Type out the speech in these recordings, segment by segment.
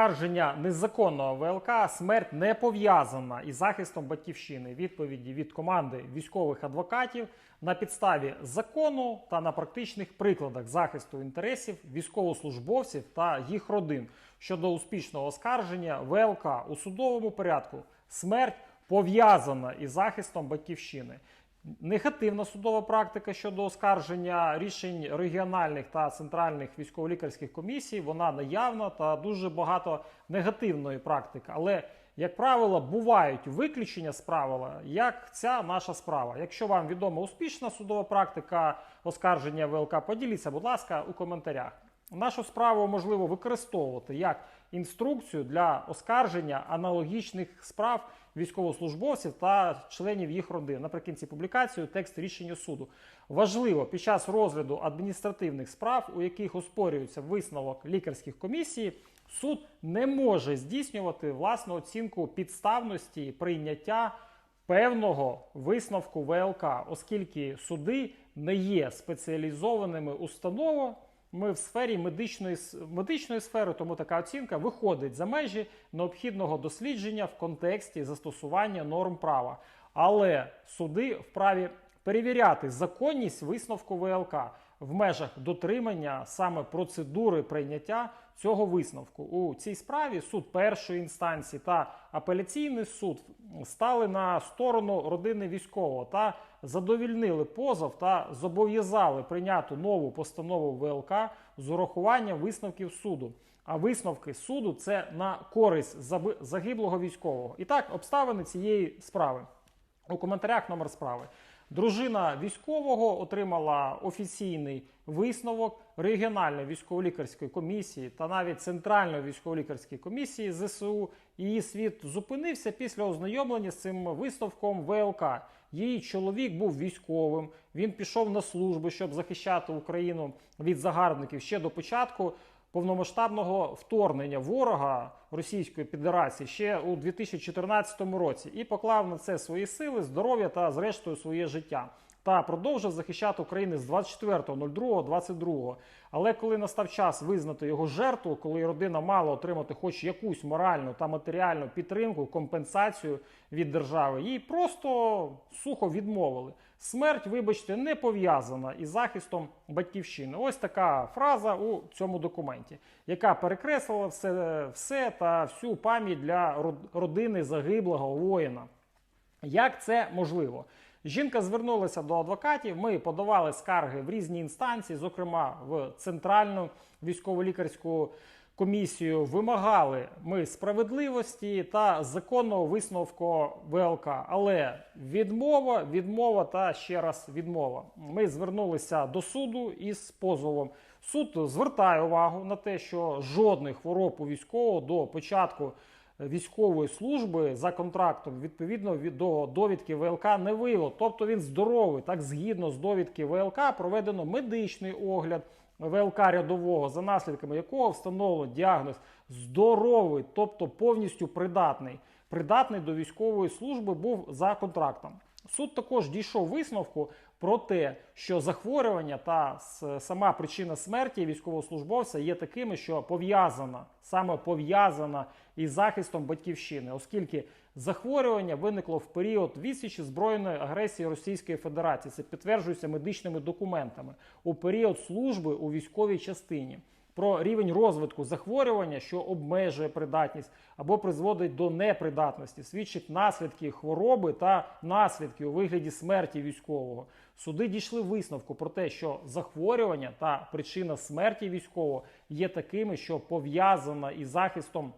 Скарження незаконного ВЛК смерть не пов'язана із захистом батьківщини. Відповіді від команди військових адвокатів на підставі закону та на практичних прикладах захисту інтересів військовослужбовців та їх родин щодо успішного оскарження ВЛК у судовому порядку. Смерть пов'язана із захистом батьківщини. Негативна судова практика щодо оскарження рішень регіональних та центральних військово-лікарських комісій, вона наявна та дуже багато негативної практики. Але, як правило, бувають виключення з правила, як ця наша справа. Якщо вам відома успішна судова практика оскарження ВЛК, поділіться, будь ласка, у коментарях. Нашу справу можливо використовувати як інструкцію для оскарження аналогічних справ військовослужбовців та членів їх родин. Наприкінці публікації текст рішення суду. Важливо під час розгляду адміністративних справ, у яких оспорюється висновок лікарських комісій, суд не може здійснювати власну оцінку підставності прийняття певного висновку ВЛК, оскільки суди не є спеціалізованими установами. Ми в сфері медичної, медичної сфери, тому така оцінка виходить за межі необхідного дослідження в контексті застосування норм права. Але суди вправі перевіряти законність висновку ВЛК в межах дотримання саме процедури прийняття цього висновку. У цій справі суд першої інстанції та апеляційний суд стали на сторону родини військового та задовільнили позов та зобов'язали прийняти нову постанову ВЛК з урахуванням висновків суду. А висновки суду це на користь загиблого військового. І так, обставини цієї справи. У коментарях номер справи. Дружина військового отримала офіційний висновок регіональної військово-лікарської комісії та навіть центральної військово-лікарської комісії ЗСУ. Її світ зупинився після ознайомлення з цим висновком ВЛК. Її чоловік був військовим. Він пішов на службу, щоб захищати Україну від загарбників ще до початку повномасштабного вторгнення ворога Російської Федерації ще у 2014 році і поклав на це свої сили, здоров'я та, зрештою, своє життя. Та продовжив захищати Україну з 24.02.22. Але коли настав час визнати його жертву, коли родина мала отримати хоч якусь моральну та матеріальну підтримку, компенсацію від держави, їй просто сухо відмовили. Смерть, вибачте, не пов'язана із захистом батьківщини. Ось така фраза у цьому документі, яка перекреслила все, все та всю пам'ять для родини загиблого воїна. Як це можливо? Жінка звернулася до адвокатів. Ми подавали скарги в різні інстанції, зокрема в центральну військово-лікарську комісію. Вимагали ми справедливості та законного висновку ВЛК. Але відмова, відмова та ще раз відмова. Ми звернулися до суду із позовом. Суд звертає увагу на те, що жодних хвороб у військового до початку військової служби за контрактом відповідно від до довідки ВЛК не виявило. Тобто він здоровий. Так, згідно з довідки ВЛК, проведено медичний огляд ВЛК рядового, за наслідками якого встановлено діагноз здоровий, тобто повністю придатний. Придатний до військової служби був за контрактом. Суд також дійшов висновку про те, що захворювання та сама причина смерті військовослужбовця є такими, що пов'язана саме пов'язана із захистом батьківщини, оскільки захворювання виникло в період відсічі збройної агресії Російської Федерації. Це підтверджується медичними документами у період служби у військовій частині про рівень розвитку захворювання, що обмежує придатність або призводить до непридатності, свідчить наслідки хвороби та наслідки у вигляді смерті військового. Суди дійшли висновку про те, що захворювання та причина смерті військового є такими, що пов'язана із захистом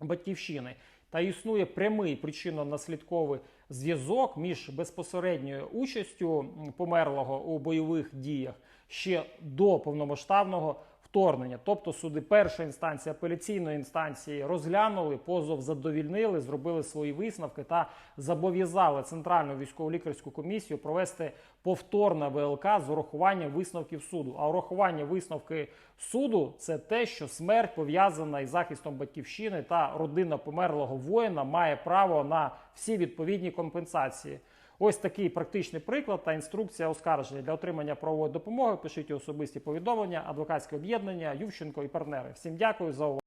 батьківщини. Та існує прямий причинно-наслідковий зв'язок між безпосередньою участю померлого у бойових діях ще до повномасштабного вторгнення. Тобто суди першої інстанції, апеляційної інстанції розглянули, позов задовільнили, зробили свої висновки та зобов'язали Центральну військово-лікарську комісію провести повторне ВЛК з урахуванням висновків суду. А урахування висновки суду це те, що смерть пов'язана із захистом батьківщини та родина померлого воїна має право на всі відповідні компенсації. Ось такий практичний приклад та інструкція оскарження для отримання правової допомоги. Пишіть особисті повідомлення, адвокатське об'єднання, Ющенко і партнери. Всім дякую за увагу.